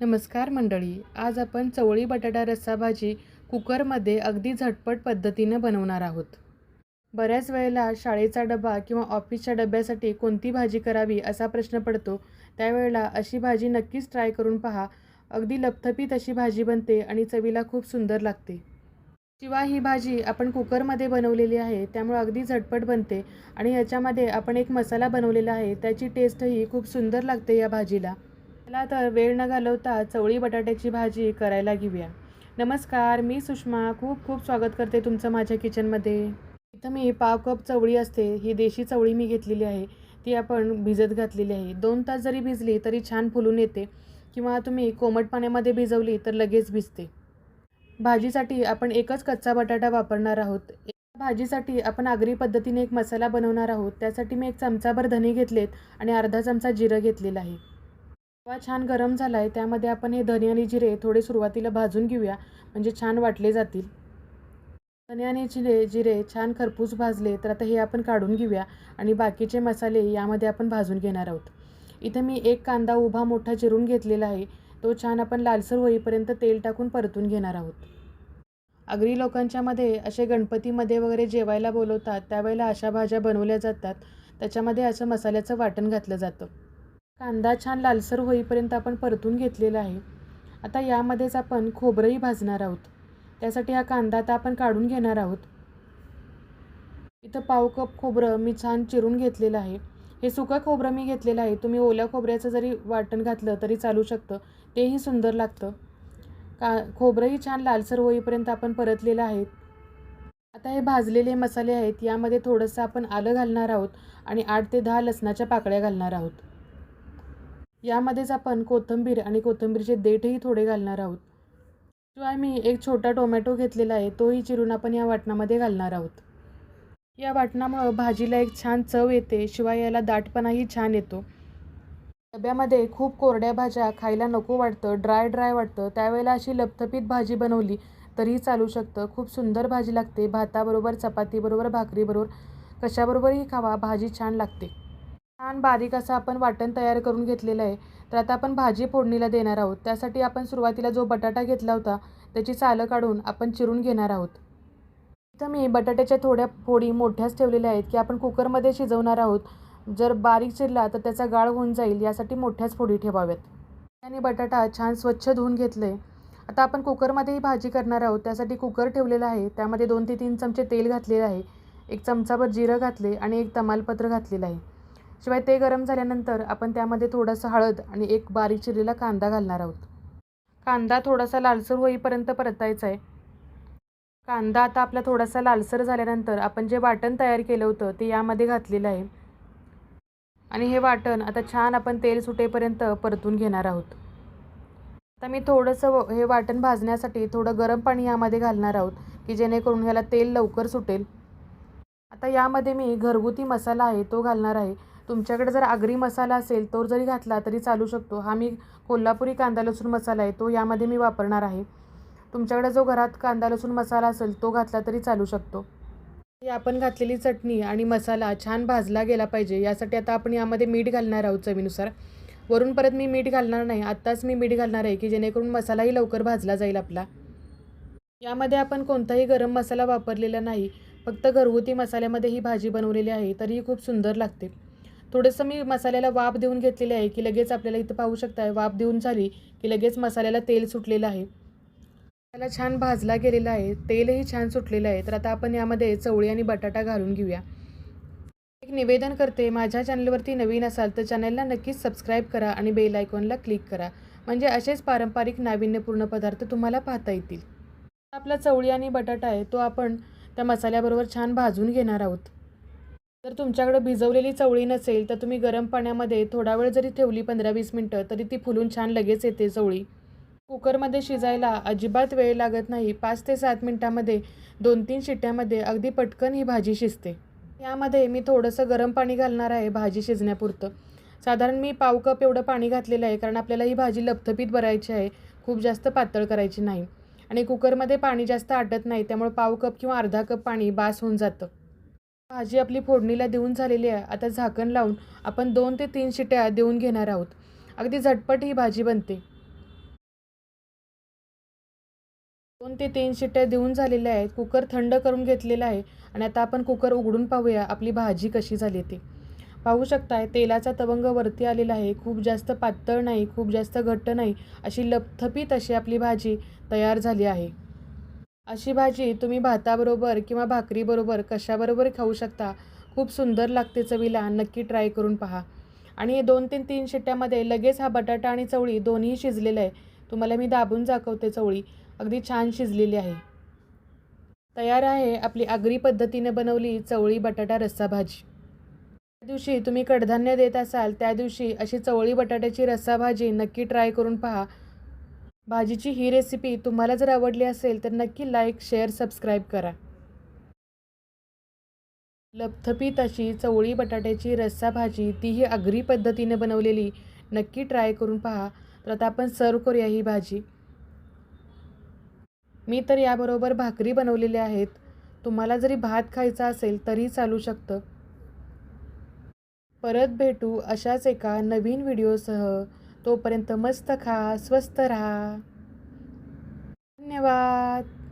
नमस्कार मंडळी आज आपण चवळी बटाटा रस्सा भाजी कुकरमध्ये अगदी झटपट पद्धतीनं बनवणार आहोत. बऱ्याच वेळेला शाळेचा डबा किंवा ऑफिसच्या डब्यासाठी कोणती भाजी करावी असा प्रश्न पडतो. त्यावेळेला अशी भाजी नक्कीच ट्राय करून पहा. अगदी लपथपीत अशी भाजी बनते आणि चवीला खूप सुंदर लागते. शिवाय ही भाजी आपण कुकरमध्ये बनवलेली आहे त्यामुळे अगदी झटपट बनते आणि याच्यामध्ये आपण एक मसाला बनवलेला आहे त्याची टेस्टही खूप सुंदर लागते या भाजीला. चला तर वेळ न घालवता चवळी बटाट्याची भाजी करायला घेऊया. नमस्कार मी सुषमा. खूप खूप स्वागत करते तुमचं माझ्या किचनमध्ये. इथं मी पाव कप चवळी असते ही देशी चवळी मी घेतलेली आहे. ती आपण भिजत घातलेली आहे. दोन तास जरी भिजली तरी छान फुलून येते किंवा तुम्ही कोमट पाण्यामध्ये भिजवली तर लगेच भिजते. भाजीसाठी आपण एकच कच्चा बटाटा वापरणार आहोत. भाजीसाठी आपण आगरी पद्धतीने एक मसाला बनवणार आहोत. त्यासाठी मी एक चमचाभर धने घेतलेत आणि अर्धा चमचा जिरं घेतलेला आहे. तवा छान गरम झाला आहे त्यामध्ये आपण हे धने आणि जिरे थोडे सुरुवातीला भाजून घेऊया. म्हणजे छान वाटले जातील. धने आणि जिरे जिरे छान खरपूस भाजले तर आता हे आपण काढून घेऊया. आणि बाकीचे मसाले यामध्ये आपण भाजून घेणार आहोत. इथं मी एक कांदा उभा मोठा चिरून घेतलेला आहे. तो छान आपण लालसर होईपर्यंत तेल टाकून परतून घेणार आहोत. आगरी लोकांच्यामध्ये असे गणपतीमध्ये वगैरे जेवायला बोलवतात. त्यावेळेला अशा भाज्या बनवल्या जातात. त्याच्यामध्ये असं मसाल्याचं वाटण घातलं जातं. कांदा छान लालसर होईपर्यंत आपण परतून घेतलेला आहे. आता यामध्येच आपण खोबरंही भाजणार आहोत. त्यासाठी हा कांदा आता आपण काढून घेणार आहोत. इथं पाव कप खोबरं मी छान चिरून घेतलेलं आहे. हे सुकं खोबरं मी घेतलेलं आहे. तुम्ही ओल्या खोबऱ्याचं जरी वाटण घातलं तरी चालू शकतं. तेही सुंदर लागतं. का खोबरंही छान लालसर होईपर्यंत आपण परतलेलं आहे. आता हे भाजलेले मसाले आहेत. यामध्ये थोडंसं आपण आलं घालणार आहोत आणि आठ ते दहा लसणाच्या पाकळ्या घालणार आहोत. यामध्येच आपण कोथिंबीर आणि कोथंबीरचे देठही थोडे घालणार आहोत. शिवाय मी एक छोटा टोमॅटो घेतलेला आहे तोही चिरून आपण या वाटणामध्ये घालणार आहोत. या वाटणामुळं भाजीला एक छान चव येते शिवाय याला दाटपणाही छान येतो. डब्यामध्ये खूप कोरड्या भाज्या खायला नको वाटतं ड्राय ड्राय वाटतं. त्यावेळेला अशी लपथपीत भाजी बनवली तरीही चालू शकतं. खूप सुंदर भाजी लागते. भाताबरोबर चपातीबरोबर भाकरीबरोबर कशाबरोबरही खावा भाजी छान लागते. छान बारीक असं आपण वाटण तयार करून घेतलेलं आहे. तर आता आपण भाजी फोडणीला देणार आहोत. त्यासाठी आपण सुरुवातीला जो बटाटा घेतला होता त्याची सालं काढून आपण चिरून घेणार आहोत. इथं मी बटाट्याच्या थोड्या फोडी मोठ्याच ठेवलेल्या आहेत की आपण कुकरमध्ये शिजवणार आहोत. जर बारीक चिरला तर त्याचा गाळ होऊन जाईल यासाठी मोठ्याच फोडी ठेवाव्यात. आणि बटाटा छान स्वच्छ धुवून घेतलं आहे आता आपण कुकरमध्येही भाजी करणार आहोत. त्यासाठी कुकर ठेवलेला आहे. त्यामध्ये दोन ते तीन चमचे तेल घातलेलं आहे. एक चमचाभर जिरं घातले आणि एक तमालपत्र घातलेलं आहे. शिवाय ते गरम झाल्यानंतर आपण त्यामध्ये थोडंसं हळद आणि एक बारीक चिरलेला कांदा घालणार आहोत. कांदा थोडासा लालसर होईपर्यंत परतायचा आहे. कांदा आता आपला थोडासा लालसर झाल्यानंतर आपण जे वाटण तयार केलं होतं ते यामध्ये घातलेलं आहे. आणि हे वाटण आता छान आपण तेल सुटेपर्यंत परतून घेणार आहोत. आता मी थोडंसं हे वाटण भाजण्यासाठी थोडं गरम पाणी यामध्ये घालणार आहोत की जेणेकरून ह्याला तेल लवकर सुटेल. आता यामध्ये मी घरगुती मसाला आहे तो घालणार आहे. तुमच्याकडे जर आगरी मसाला असेल तो जरी घातला तरी चालू शकतो. हा मी कोल्हापुरी कांदा लसूण मसाला आहे तो यामध्ये मी वापरणार आहे. तुमच्याकडे जो घरात कांदा लसूण मसाला असेल तो घातला तरी चालू शकतो. आपण घातलेली चटणी आणि मसाला छान भाजला गेला पाहिजे. यासाठी आता आपण यामध्ये मीठ घालणार आहोत चवीनुसार. वरून परत मी मीठ घालणार नाही. आत्ताच मी मीठ घालणार आहे की जेणेकरून मसालाही लवकर भाजला जाईल आपला. यामध्ये आपण कोणताही गरम मसाला वापरलेला नाही. फक्त घरगुती मसाल्यामध्ये ही भाजी बनवलेली आहे तरीही खूप सुंदर लागते. थोडंसं मी मसाल्याला वाफ देऊन घेतलेले आहे की लगेच आपल्याला इथं पाहू शकताय वाफ देऊन झाली की लगेच मसाल्याला तेल सुटलेलं आहे. त्याला छान भाजला गेलेला आहे तेलही छान सुटलेलं आहे. तर आता आपण यामध्ये चवळी आणि बटाटा घालून घेऊया. एक निवेदन करते माझ्या चॅनलवरती नवीन असाल तर चॅनलला नक्कीच सबस्क्राईब करा आणि बेल आयकॉनला क्लिक करा. म्हणजे असेच पारंपरिक नाविन्यपूर्ण पदार्थ तुम्हाला पाहता येतील. आपला चवळी आणि बटाटा आहे तो आपण त्या मसाल्याबरोबर छान भाजून घेणार आहोत. जर तुमच्याकडे भिजवलेली चवळी नसेल तर तुम्ही गरम पाण्यामध्ये थोडा वेळ जरी ठेवली पंधरा वीस मिनटं तरी ती फुलून छान लगेच येते चवळी. कुकरमध्ये शिजायला अजिबात वेळ लागत नाही. पाच ते सात मिनटामध्ये दोन तीन शिट्ट्यामध्ये अगदी पटकन ही भाजी शिजते. यामध्ये मी थोडंसं गरम पाणी घालणार आहे भाजी शिजण्यापुरतं. साधारण मी पाव कप एवढं पाणी घातलेलं आहे कारण आपल्याला ही भाजी लपथपीत भरायची आहे. खूप जास्त पातळ करायची नाही. आणि कुकरमध्ये पाणी जास्त आटत नाही त्यामुळे पाव कप किंवा अर्धा कप पाणी बास होऊन जातं. भाजी आपली फोडणीला देऊन झालेली आहे. आता झाकण लावून आपण दोन ते तीन शिट्या देऊन घेणार आहोत. अगदी झटपट ही भाजी बनते. दोन ते तीन शिट्ट्या देऊन झालेल्या आहेत. कुकर थंड करून घेतलेला आहे आणि आता आपण कुकर उघडून पाहूया आपली भाजी कशी झाली ती. पाहू शकताय तेलाचा तवंग वरती आलेला आहे. खूप जास्त पातळ नाही खूप जास्त घट्ट नाही अशी लपथपीत अशी आपली भाजी तयार झाली आहे. अशी भाजी तुम्ही भाताबरोबर किंवा भाकरीबरोबर कशाबरोबर खाऊ शकता. खूप सुंदर लागते चवीला. नक्की ट्राय करून पहा. आणि दोन तीन तीन शिट्ट्यामध्ये लगेच हा बटाटा आणि चवळी दोन्ही शिजलेलं आहे. तुम्हाला मी दाबून दाखवते चवळी. अगदी छान शिजलेली आहे. तयार आहे आपली आगरी पद्धतीने बनवली चवळी बटाटा रस्सा भाजी. त्या दिवशी तुम्ही कडधान्य देत असाल त्या दिवशी अशी चवळी बटाट्याची रस्सा भाजी नक्की ट्राय करून पहा. भाजीची ही रेसिपी तुम्हाला जर आवडली असेल तर नक्की लाईक शेअर सबस्क्राईब करा. लपथपीत अशी चवळी बटाट्याची रस्सा भाजी तीही आगरी पद्धतीने बनवलेली नक्की ट्राय करून पहा. तर आता आपण सर्व करूया ही भाजी. मी तर याबरोबर भाकरी बनवलेल्या आहेत. तुम्हाला जरी भात खायचा असेल तरी चालू शकतं. परत भेटू अशाच एका नवीन व्हिडिओसह तोपर्यंत मस्त खा स्वस्त राहा. धन्यवाद.